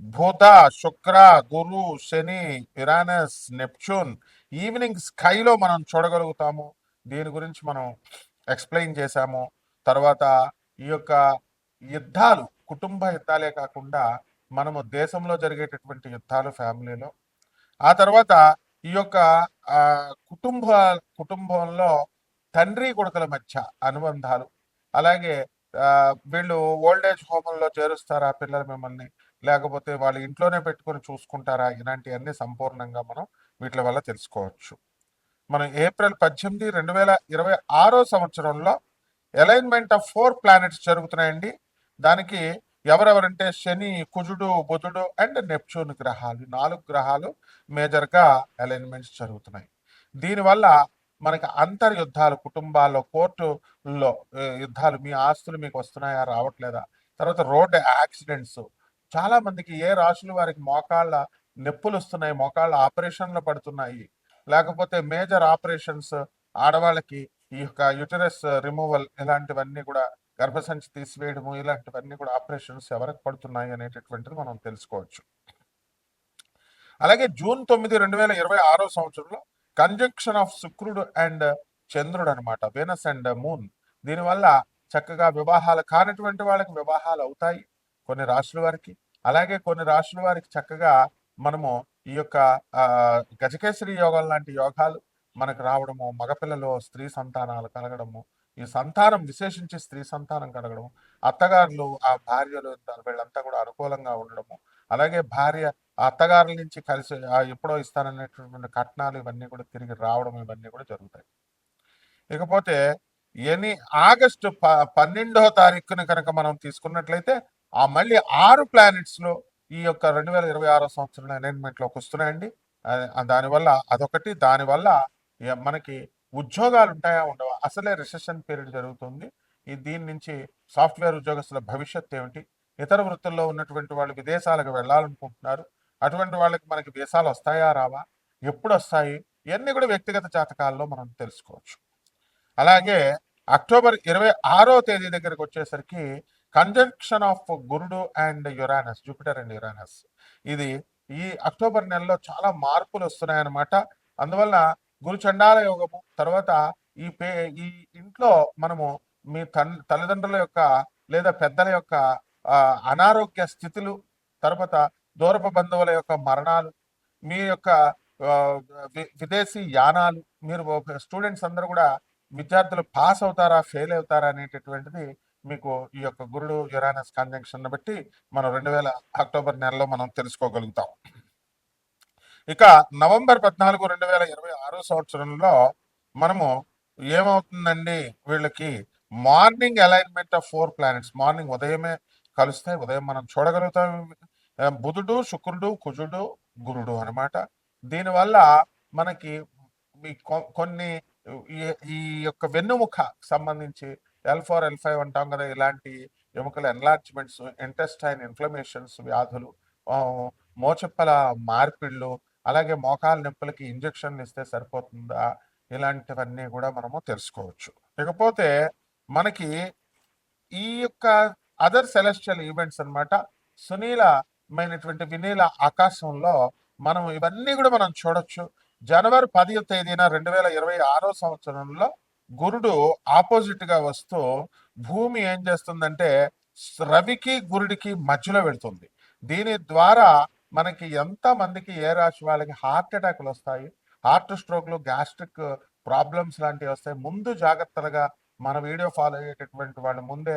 భూత శుక్ర గురు శని ఇరానస్ Neptune evening స్కైలో మనం చూడగలుగుతాము. దీని గురించి మనం ఎక్స్ప్లెయిన్ చేశాము. తర్వాత ఈ యొక్క యుద్ధాలు కుటుంబ యుద్ధాలే కాకుండా మనము దేశంలో జరిగేటటువంటి యుద్ధాలు ఫ్యామిలీలో. ఆ తర్వాత ఈ యొక్క కుటుంబ కుటుంబంలో తండ్రి కొడుకుల మధ్య అనుబంధాలు. అలాగే వీళ్ళు ఓల్డ్ ఏజ్ హోమంలో చేరుస్తారా పిల్లలు మిమ్మల్ని. లేకపోతే వాళ్ళు ఇంట్లోనే పెట్టుకొని చూసుకుంటారా? ఇలాంటివన్నీ సంపూర్ణంగా మనం వీటి వల్ల తెలుసుకోవచ్చు. మనం ఏప్రిల్ పద్దెనిమిది రెండు వేల ఇరవై ఆరో సంవత్సరంలో అలైన్మెంట్ ఆఫ్ ఫోర్ ప్లానెట్స్ జరుగుతున్నాయండి. దానికి ఎవరెవరంటే శని కుజుడు బుధుడు అండ్ నెప్చూన్ గ్రహాలు నాలుగు గ్రహాలు మేజర్గా అలైన్మెంట్స్ జరుగుతున్నాయి. దీనివల్ల మనకి అంతర్ యుద్ధాలు కుటుంబాల్లో కోర్టుల్లో యుద్ధాలు మీ ఆస్తులు మీకు వస్తున్నాయా రావట్లేదా? తర్వాత రోడ్ యాక్సిడెంట్స్ చాలా మందికి ఏ రాశులు వారికి మోకాళ్ళ నొప్పులు వస్తున్నాయి మోకాళ్ళ ఆపరేషన్లు పడుతున్నాయి లేకపోతే మేజర్ ఆపరేషన్స్ ఆడవాళ్ళకి ఈ యొక్క యుటరస్ రిమూవల్ ఇలాంటివన్నీ కూడా గర్భసంచి తీసివేయడము ఇలాంటివన్నీ కూడా ఆపరేషన్స్ ఎవరికి పడుతున్నాయి అనేటటువంటిది మనం తెలుసుకోవచ్చు. అలాగే జూన్ తొమ్మిది రెండు వేల ఇరవై ఆరో సంవత్సరంలో కంజంక్షన్ ఆఫ్ శుక్రుడు అండ్ చంద్రుడు అనమాట వెనస్ అండ్ మూన్ దీనివల్ల చక్కగా వివాహాలు కానటువంటి వాళ్ళకి వివాహాలు అవుతాయి. కొన్ని రాశుల వారికి అలాగే కొన్ని రాశుల వారికి చక్కగా మనము ఈ యొక్క ఆ, గజకేసరి లాంటి యోగాలు మనకు రావడము మగపిల్లలు స్త్రీ సంతానాలు కలగడము ఈ సంతానం విశేషించి స్త్రీ సంతానం కలగడం అత్తగారులు ఆ భార్యలు వీళ్ళంతా కూడా అనుకూలంగా ఉండడము అలాగే భార్య అత్తగారుల నుంచి కలిసి ఎప్పుడో ఇస్తాననేటటువంటి కట్నాలు ఇవన్నీ కూడా తిరిగి రావడం ఇవన్నీ కూడా జరుగుతాయి. ఇకపోతే ఎనీ ఆగస్టు ప పన్నెండవ తారీఖున కనుక మనం తీసుకున్నట్లయితే ఆ మళ్ళీ ఆరు ప్లానెట్స్లో ఈ యొక్క రెండు వేల ఇరవై ఆరో సంవత్సరం అలైన్మెంట్లోకి వస్తున్నాయండి. దానివల్ల అదొకటి. దానివల్ల మనకి ఉద్యోగాలు ఉంటాయా ఉండవా? అసలే రిసెషన్ పీరియడ్ జరుగుతుంది. ఈ దీని నుంచి సాఫ్ట్వేర్ ఉద్యోగస్తుల భవిష్యత్ ఏమిటి? ఇతర వృత్తుల్లో ఉన్నటువంటి వాళ్ళు విదేశాలకు వెళ్ళాలనుకుంటున్నారు. అటువంటి వాళ్ళకి మనకి వీసాలు వస్తాయా రావా? ఎప్పుడు వస్తాయి ఇవన్నీ కూడా వ్యక్తిగత జాతకాల్లో మనం తెలుసుకోవచ్చు. అలాగే అక్టోబర్ ఇరవై ఆరో తేదీ దగ్గరకు వచ్చేసరికి కంజంక్షన్ ఆఫ్ గురుడు and Uranus Jupiter and Uranus ఇది ఈ అక్టోబర్ నెలలో చాలా మార్పులు వస్తున్నాయన్నమాట. అందువల్ల గురు చండాల యోగము తర్వాత ఈ పే ఈ ఇంట్లో మనము మీ తన్ తల్లిదండ్రుల యొక్క లేదా పెద్దల యొక్క అనారోగ్య స్థితులు తర్వాత దూరపు బంధువుల యొక్క మరణాలు మీ యొక్క విదేశీ యానాలు మీరు స్టూడెంట్స్ అందరూ కూడా విద్యార్థులు పాస్ అవుతారా ఫెయిల్ అవుతారా అనేటటువంటిది మీకు ఈ యొక్క గురుడు యురానస్ కాంజంక్షన్ బట్టి మనం రెండు వేల అక్టోబర్ నెలలో మనం తెలుసుకోగలుగుతాం. ఇక నవంబర్ పద్నాలుగు రెండు వేల ఇరవై ఆరో సంవత్సరంలో మనము ఏమవుతుందండి? వీళ్ళకి morning alignment of four planets morning ఉదయమే కలుస్తాయి ఉదయం మనం చూడగలుగుతాం. బుధుడు శుక్రుడు కుజుడు గురుడు అన్నమాట. దీనివల్ల మనకి మీ కొ- కొన్ని ఈ- ఈ యొక్క వెన్నుముఖ సంబంధించి ఎల్ ఫోర్ ఎల్ ఫైవ్ అంటాం కదా ఇలాంటి ఎముకల ఎన్లార్జ్మెంట్స్ ఇంటెస్టైన్ ఇన్ఫ్లమేషన్స్ వ్యాధులు మోచెప్పల మార్పిళ్ళు అలాగే మోకాల నొప్పులకి ఇంజెక్షన్లు ఇస్తే సరిపోతుందా ఇలాంటివన్నీ కూడా మనము తెలుసుకోవచ్చు. ఇకపోతే మనకి ఈ యొక్క అదర్ సెలెస్టియల్ ఈవెంట్స్ అనమాట సునీలమైనటువంటి వినీల ఆకాశంలో మనం ఇవన్నీ కూడా మనం చూడొచ్చు. జనవరి పదివ తేదీన రెండు వేల ఇరవై ఆరో సంవత్సరంలో గురుడు ఆపోజిట్గా వస్తూ భూమి ఏం చేస్తుందంటే రవికి గురుడికి మధ్యలో వెళ్తుంది. దీని ద్వారా మనకి ఎంత మందికి ఏ రాశి వాళ్ళకి హార్ట్ అటాక్లు వస్తాయి? హార్ట్ స్ట్రోక్లు గ్యాస్ట్రిక్ ప్రాబ్లమ్స్ లాంటివి వస్తాయి. ముందు జాగ్రత్తలుగా మన వీడియో ఫాలో అయ్యేటటువంటి వాళ్ళు ముందే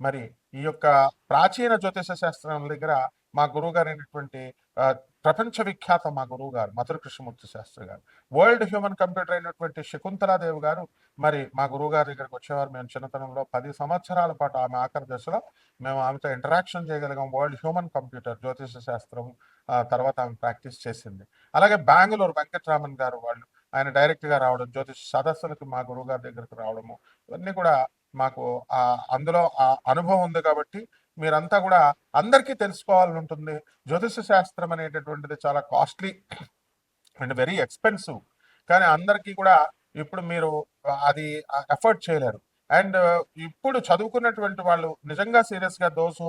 మరి ఈ యొక్క ప్రాచీన జ్యోతిష శాస్త్రం దగ్గర మా గురువు గారు అయినటువంటి ప్రపంచ విఖ్యాత మా గురువు గారు మధుర కృష్ణమూర్తి శాస్త్రి గారు. వరల్డ్ హ్యూమన్ కంప్యూటర్ అయినటువంటి శకుంతలాదేవి గారు మరి మా గురువు గారి దగ్గరకు వచ్చేవారు. మేము చిన్నతనంలో పది సంవత్సరాల పాటు ఆమె ఆఖరి దశలో మేము ఆమెతో ఇంటరాక్షన్ చేయగలిగాం. వరల్డ్ హ్యూమన్ కంప్యూటర్ జ్యోతిష శాస్త్రం ఆ, తర్వాత ఆమె ప్రాక్టీస్ చేసింది. అలాగే బెంగళూరు వెంకటరామన్ గారు వాళ్ళు ఆయన డైరెక్ట్గా రావడం జ్యోతిష సదస్సులకు మా గురువు గారి దగ్గరకు రావడము ఇవన్నీ కూడా మాకు ఆ అందులో ఆ అనుభవం ఉంది కాబట్టి మీరంతా కూడా అందరికీ తెలుసుకోవాలని ఉంటుంది జ్యోతిష శాస్త్రం అనేటటువంటిది చాలా కాస్ట్లీ అండ్ వెరీ ఎక్స్పెన్సివ్. కానీ అందరికీ కూడా ఇప్పుడు మీరు అది ఎఫర్ట్ చేయలేరు. అండ్ ఇప్పుడు చదువుకున్నటువంటి వాళ్ళు నిజంగా సీరియస్గా those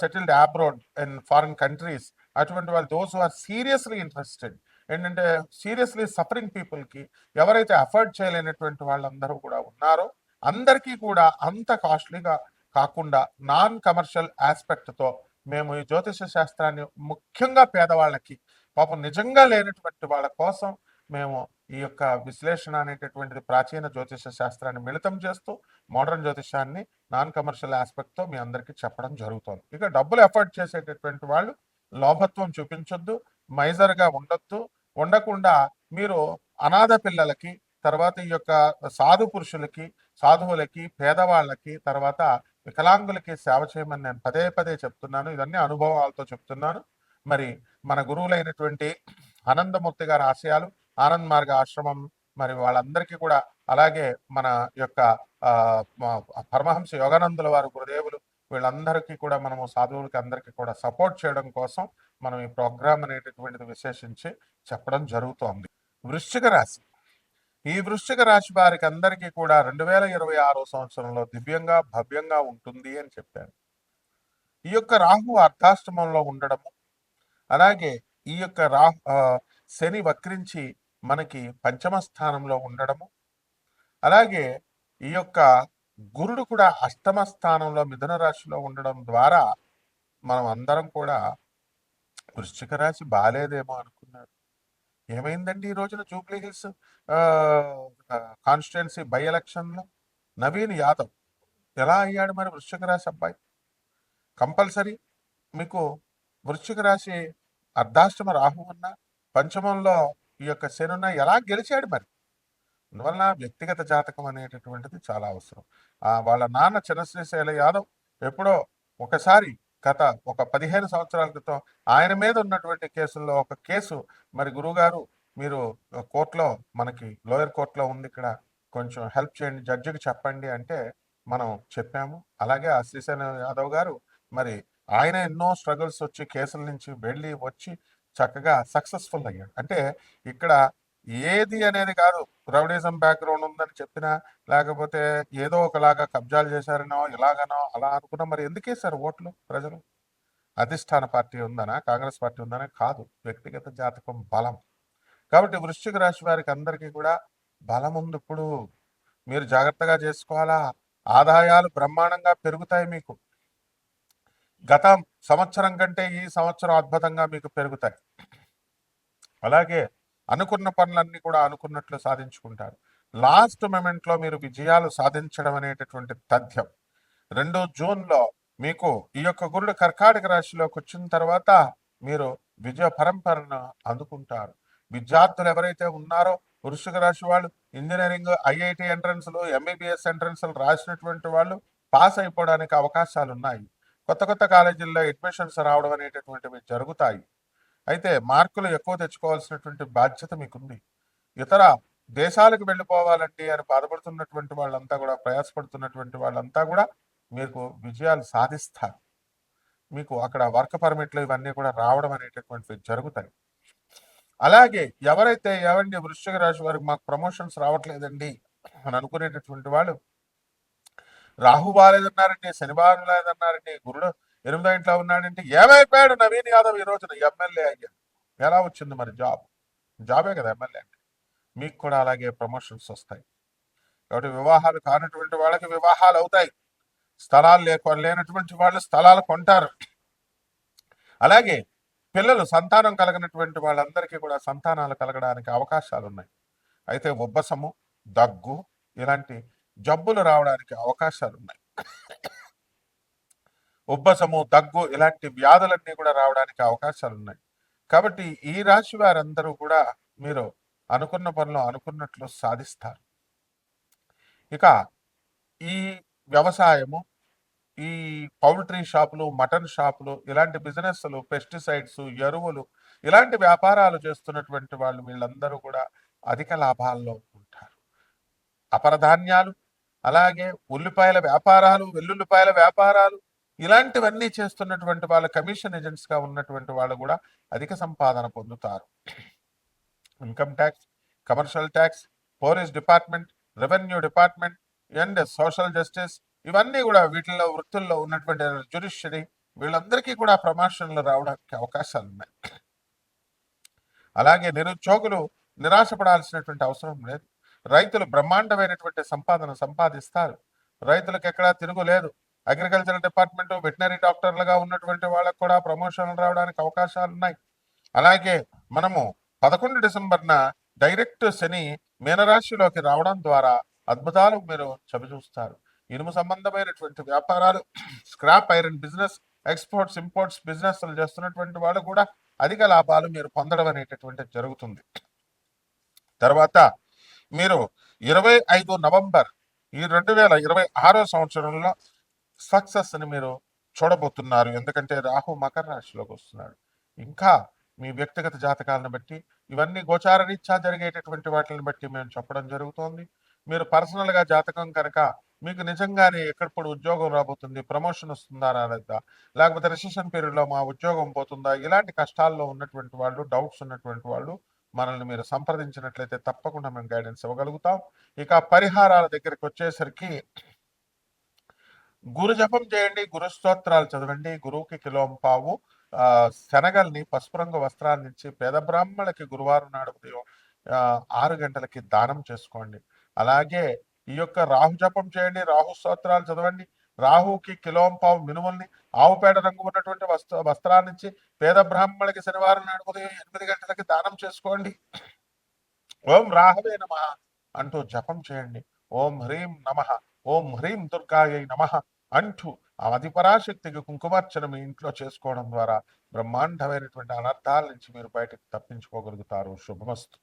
settled abroad in foreign countries అటువంటి వాళ్ళు దోస్ ఆర్ సీరియస్లీ ఇంట్రెస్టెడ్ ఏంటంటే సీరియస్లీ సఫరింగ్ పీపుల్కి ఎవరైతే అఫర్డ్ చేయలేనటువంటి వాళ్ళందరూ కూడా ఉన్నారో అందరికీ కూడా అంత కాస్ట్లీగా కాకుండా నాన్ కమర్షియల్ ఆస్పెక్ట్తో మేము ఈ జ్యోతిష శాస్త్రాన్ని ముఖ్యంగా పేదవాళ్ళకి పాపం నిజంగా లేనటువంటి వాళ్ళ కోసం మేము ఈ యొక్క విశ్లేషణ అనేటటువంటిది ప్రాచీన జ్యోతిష శాస్త్రాన్ని మిళితం చేస్తూ మోడర్న్ జ్యోతిషాన్ని నాన్ కమర్షియల్ ఆస్పెక్ట్తో మీ అందరికీ చెప్పడం జరుగుతుంది. ఇక డబ్బులు ఎఫర్ట్ చేసేటటువంటి వాళ్ళు లోభత్వం చూపించొద్దు మైజర్గా ఉండొద్దు. ఉండకుండా మీరు అనాథ పిల్లలకి తర్వాత ఈ యొక్క సాధు పురుషులకి సాధువులకి పేదవాళ్ళకి తర్వాత వికలాంగులకి సేవ చేయమని నేను పదే పదే చెప్తున్నాను. ఇవన్నీ అనుభవాలతో చెప్తున్నాను. మరి మన గురువులైనటువంటి ఆనందమూర్తి గారి ఆశయాలు ఆనంద్ మార్గ ఆశ్రమం మరి వాళ్ళందరికీ కూడా అలాగే మన యొక్క ఆ, పరమహంస యోగానందుల వారు గురుదేవులు వీళ్ళందరికీ కూడా మనము సాధువులకి అందరికీ కూడా సపోర్ట్ చేయడం కోసం మనం ఈ ప్రోగ్రామ్ అనేటటువంటిది విశేషించి చెప్పడం జరుగుతోంది. వృశ్చిక రాశి ఈ వృశ్చిక రాశి వారికి అందరికీ కూడా రెండు వేల ఇరవై ఆరో సంవత్సరంలో దివ్యంగా భవ్యంగా ఉంటుంది అని చెప్పారు. ఈ యొక్క రాహు అర్ధాష్టమంలో ఉండడము అలాగే ఈ యొక్క రాహు శని వక్రించి మనకి పంచమ స్థానంలో ఉండడము అలాగే ఈ యొక్క గురుడు కూడా అష్టమ స్థానంలో మిథున రాశిలో ఉండడం ద్వారా మనం అందరం కూడా వృశ్చిక రాశి బాలేదేమో అనుకున్నారు ఏమైందండి ఈ రోజున జూబ్లీ హిల్స్? కాన్స్టిట్యున్సీ బై ఎలక్షన్లో నవీన్ యాదవ్ ఎలా అయ్యాడు మరి వృశ్చిక రాశి అబ్బాయి? కంపల్సరీ మీకు వృశ్చిక రాశి అర్ధాష్టమ రాహు ఉన్న పంచమంలో ఈ యొక్క శనున్న ఎలా గెలిచాడు మరి? అందువలన వ్యక్తిగత జాతకం అనేటటువంటిది చాలా అవసరం. వాళ్ళ నాన్న చంద్రశ్రీశైల యాదవ్ ఎప్పుడో ఒకసారి గత ఒక పదిహేను సంవత్సరాల క్రితం ఆయన మీద ఉన్నటువంటి కేసుల్లో ఒక కేసు. మరి గురుగారు మీరు కోర్టులో మనకి లోయర్ కోర్టులో ఉంది ఇక్కడ. కొంచెం హెల్ప్ చేయండి జడ్జికి చెప్పండి అంటే మనం చెప్పాము. అలాగే ఆ శ్రీశైల యాదవ్ గారు మరి ఆయన ఎన్నో స్ట్రగుల్స్ వచ్చి కేసుల నుంచి వెళ్ళి వచ్చి చక్కగా సక్సెస్ఫుల్ అయ్యాడు. అంటే ఇక్కడ ఏది అనేది కాదు. ద్రవిడిజం బ్యాక్గ్రౌండ్ ఉందని చెప్పినా లేకపోతే ఏదో ఒకలాగా కబ్జాలు చేశారనో ఇలాగనో అలా అనుకున్నా మరి ఎందుకు వేశారు ఓట్లు ప్రజలు? అధిష్టాన పార్టీ ఉందనా కాంగ్రెస్ పార్టీ ఉందనా కాదు. వ్యక్తిగత జాతకం బలం. కాబట్టి వృశ్చిక రాశి వారికి అందరికీ కూడా బలం ఉంది ఇప్పుడు. మీరు జాగ్రత్తగా చేసుకోవాలా? ఆదాయాలు బ్రహ్మాండంగా పెరుగుతాయి మీకు. గత సంవత్సరం కంటే ఈ సంవత్సరం అద్భుతంగా మీకు పెరుగుతాయి. అలాగే అనుకున్న పనులన్నీ కూడా అనుకున్నట్లు సాధించుకుంటారు. లాస్ట్ మూమెంట్లో మీరు విజయాలు సాధించడం అనేటటువంటి తథ్యం. రెండు జూన్లో మీకు ఈ యొక్క గురుడు కర్కాటక రాశిలోకి వచ్చిన తర్వాత మీరు విజయ పరంపరను అందుకుంటారు. విద్యార్థులు ఎవరైతే ఉన్నారో వృషిక రాశి వాళ్ళు ఇంజనీరింగ్ ఐఐటి ఎంట్రన్స్లు ఎంబీబీఎస్ ఎంట్రన్స్లు రాసినటువంటి వాళ్ళు పాస్ అయిపోవడానికి అవకాశాలు ఉన్నాయి కొత్త కొత్త కాలేజీల్లో అడ్మిషన్స్ రావడం అనేటటువంటివి జరుగుతాయి. అయితే మార్కులు ఎక్కువ తెచ్చుకోవాల్సినటువంటి బాధ్యత మీకుంది. ఇతర దేశాలకు వెళ్ళిపోవాలండి అని బాధపడుతున్నటువంటి వాళ్ళంతా కూడా ప్రయాసపడుతున్నటువంటి వాళ్ళంతా కూడా మీకు విజయాలు సాధిస్తారు. మీకు అక్కడ వర్క్ పర్మిట్లు ఇవన్నీ కూడా రావడం అనేటటువంటివి జరుగుతాయి. అలాగే ఎవరైతే ఎవండి వృశ్చిక రాశి వారికి మాకు ప్రమోషన్స్ రావట్లేదండి అని అనుకునేటటువంటి వాళ్ళు రాహు బాగాలేదన్నారండి శనివారం బాగాలేదన్నారండి గురుడు ఎనిమిదో ఇంట్లో ఉన్నాడంటే ఏమైపోయాడు నవీన్ యాదవ్ ఈ రోజున? ఎమ్మెల్యే అయ్యా ఎలా వచ్చింది మరి జాబ్? జాబే కదా ఎమ్మెల్యే అంటే. మీకు కూడా అలాగే ప్రమోషన్స్ వస్తాయి. కాబట్టి వివాహాలు కానటువంటి వాళ్ళకి వివాహాలు అవుతాయి. స్థలాలు లేక లేనటువంటి వాళ్ళు స్థలాలు కొంటారు. అలాగే పిల్లలు సంతానం కలిగినటువంటి వాళ్ళందరికీ కూడా సంతానాలు కలగడానికి అవకాశాలు ఉన్నాయి. అయితే ఉబ్బసము దగ్గు ఇలాంటి జబ్బులు రావడానికి అవకాశాలు ఉన్నాయి. ఉబ్బసము దగ్గు ఇలాంటి వ్యాధులన్నీ కూడా రావడానికి అవకాశాలు ఉన్నాయి కాబట్టి ఈ రాశి వారందరూ కూడా మీరు అనుకున్న పనులు అనుకున్నట్లు సాధిస్తారు. ఇక ఈ వ్యవసాయము ఈ పౌల్ట్రీ షాపులు మటన్ షాపులు ఇలాంటి బిజినెస్లు పెస్టిసైడ్స్ ఎరువులు ఇలాంటి వ్యాపారాలు చేస్తున్నటువంటి వాళ్ళు వీళ్ళందరూ కూడా అధిక లాభాల్లో ఉంటారు. అపరధాన్యాలు అలాగే ఉల్లిపాయల వ్యాపారాలు వెల్లుల్లిపాయల వ్యాపారాలు ఇలాంటివన్నీ చేస్తున్నటువంటి వాళ్ళ కమిషన్ ఏజెంట్స్గా ఉన్నటువంటి వాళ్ళు కూడా అధిక సంపాదన పొందుతారు. Income tax commercial tax police department revenue department and social justice ఇవన్నీ కూడా వీటిల్లో వృత్తుల్లో ఉన్నటువంటి జ్యుడిషియరీ వీళ్ళందరికీ కూడా ప్రమోషన్లు రావడానికి అవకాశాలు ఉన్నాయి. అలాగే నిరుద్యోగులు నిరాశపడాల్సినటువంటి అవసరం లేదు. రైతులు బ్రహ్మాండమైనటువంటి సంపాదన సంపాదిస్తారు. రైతులకు ఎక్కడా తిరుగులేదు అగ్రికల్చర్ డిపార్ట్మెంట్ వెటనరీ డాక్టర్లుగా ఉన్నటువంటి వాళ్ళకు కూడా ప్రమోషన్లు రావడానికి అవకాశాలు ఉన్నాయి. అలాగే మనము పదకొండు డిసెంబర్న డైరెక్ట్ శని మీనరాశిలోకి రావడం ద్వారా అద్భుతాలు మీరు చవిచూస్తారు. ఇనుము సంబంధమైనటువంటి వ్యాపారాలు scrap iron business exports imports business చేస్తున్నటువంటి వాళ్ళు కూడా అధిక లాభాలు మీరు పొందడం అనేటటువంటిది జరుగుతుంది. తర్వాత మీరు ఇరవై ఐదు నవంబర్ ఈ రెండు వేల ఇరవై ఆరో సంవత్సరంలో సక్సెస్ అని మీరు చూడబోతున్నారు. ఎందుకంటే రాహు మకర రాశిలోకి వస్తున్నాడు. ఇంకా మీ వ్యక్తిగత జాతకాలను బట్టి ఇవన్నీ గోచార రీత్యా జరిగేటటువంటి వాటిని బట్టి మేము చెప్పడం జరుగుతోంది. మీరు పర్సనల్గా జాతకం కనుక మీకు నిజంగానే ఎక్కడప్పుడు ఉద్యోగం రాబోతుంది ప్రమోషన్ వస్తుందా రాలేదా లేకపోతే రిసెషన్ పీరియడ్లో మా ఉద్యోగం పోతుందా ఇలాంటి కష్టాల్లో ఉన్నటువంటి వాళ్ళు డౌట్స్ ఉన్నటువంటి వాళ్ళు మనల్ని మీరు సంప్రదించినట్లయితే తప్పకుండా మేము గైడెన్స్ ఇవ్వగలుగుతాం. ఇక పరిహారాల దగ్గరికి వచ్చేసరికి గురు జపం చేయండి గురు స్తోత్రాలు చదవండి గురువుకి కిలోం పావు. ఆ, శనగల్ని పసుపు రంగు వస్త్రాన్ని ఇచ్చి పేద బ్రాహ్మణులకి గురువారం నాడు ఉదయం ఆరు గంటలకి దానం చేసుకోండి. అలాగే ఈ యొక్క రాహు జపం చేయండి రాహు స్తోత్రాలు చదవండి రాహుకి కిలోం పావు మినుముల్ని ఆవుపేట రంగు ఉన్నటువంటి వస్త్ర వస్త్రాన్ని ఇచ్చి పేద బ్రాహ్మణులకి శనివారం నాడు ఉదయం ఎనిమిది గంటలకి దానం చేసుకోండి. ఓం రాహవే నమ అంటూ జపం చేయండి. ఓం హ్రీం నమ. ఓం హ్రీం దుర్గాయ నమ అంటూ ఆ అధిపరాశక్తికి కుంకుమార్చన మీ ఇంట్లో చేసుకోవడం ద్వారా బ్రహ్మాండమైనటువంటి అనర్థాల నుంచి మీరు బయటకు తప్పించుకోగలుగుతారు. శుభమస్తు.